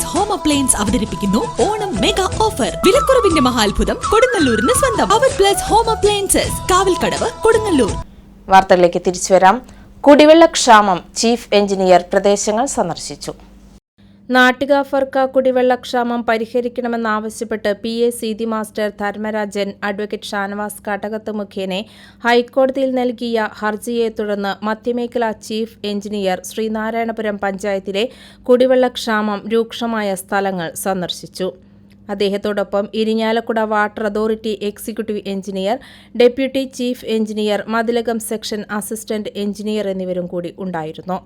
Plus home appliance അവതരിപ്പിക്കുന്നു. Onam mega offer വിലക്കുറവിന്റെ മഹാത്ഭുതം കൊടുങ്ങല്ലൂരിന് സ്വന്തം. അവർ plus home appliances Kavalkadavu Kodungallur. വാർത്തകളിലേക്ക് തിരിച്ചു വരാം. കുടിവെള്ളക്ഷാമം ചീഫ് എഞ്ചിനീയർ പ്രദേശങ്ങൾ സന്ദർശിച്ചു. നാട്ടിക ഫർക്ക കുടിവെള്ളക്ഷാമം പരിഹരിക്കണമെന്നാവശ്യപ്പെട്ട് P A Seethi master Dharmarajan advocate Shanavas Kadakath മുഖേനെ ഹൈക്കോടതിയിൽ നൽകിയ ഹർജിയെ തുടർന്ന് മധ്യമേഖല ചീഫ് എഞ്ചിനീയർ ശ്രീനാരായണപുരം പഞ്ചായത്തിലെ കുടിവെള്ളക്ഷാമം രൂക്ഷമായ സ്ഥലങ്ങൾ സന്ദർശിച്ചു. അദ്ദേഹത്തോടൊപ്പം Irinjalakuda water authority executive engineer deputy chief engineer Mathilakam section assistant engineer എന്നിവരും കൂടി ഉണ്ടായിരുന്നു.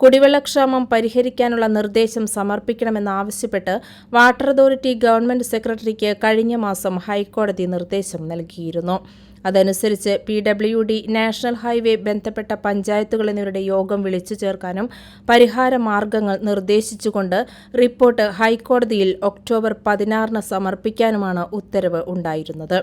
കുടിവെള്ളക്ഷാമം പരിഹരിക്കാനുള്ള നിർദ്ദേശം സമർപ്പിക്കണമെന്നാവശ്യപ്പെട്ട് വാട്ടർ അതോറിറ്റി ഗവൺമെന്റ് സെക്രട്ടറിക്ക് കഴിഞ്ഞ മാസം ഹൈക്കോടതി നിർദ്ദേശം നൽകിയിരുന്നു. അതനുസരിച്ച് P W D national highway ബന്ധപ്പെട്ട പഞ്ചായത്തുകൾ എന്നിവരുടെ യോഗം വിളിച്ചു ചേർക്കാനും പരിഹാര മാർഗങ്ങൾ നിർദ്ദേശിച്ചുകൊണ്ട് റിപ്പോർട്ട് ഹൈക്കോടതിയിൽ ഒക്ടോബർ പതിനാറിന് സമർപ്പിക്കാനുമാണ് ഉത്തരവ് ഉണ്ടായിരുന്നത്.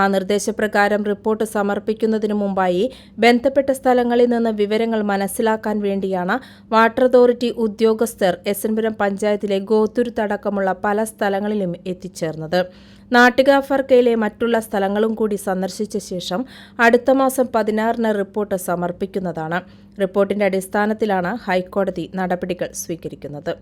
ആ നിർദ്ദേശപ്രകാരം റിപ്പോർട്ട് സമർപ്പിക്കുന്നതിനു മുമ്പായി ബന്ധപ്പെട്ട സ്ഥലങ്ങളിൽ നിന്ന് വിവരങ്ങൾ മനസ്സിലാക്കാൻ വേണ്ടിയാണ് വാട്ടർ അതോറിറ്റി ഉദ്യോഗസ്ഥർ എസൻപുരം പഞ്ചായത്തിലെ ഗോത്തുരുത്തടക്കമുള്ള പല സ്ഥലങ്ങളിലും എത്തിച്ചേർന്നത്. നാട്ടുകാഫർക്കയിലെ മറ്റുള്ള സ്ഥലങ്ങളും കൂടി സന്ദർശിച്ച ശേഷം അടുത്ത മാസം പതിനാറിന് റിപ്പോർട്ട് സമർപ്പിക്കുന്നതാണ്. റിപ്പോർട്ടിന്റെ അടിസ്ഥാനത്തിലാണ് ഹൈക്കോടതി നടപടികൾ സ്വീകരിക്കുന്നത്.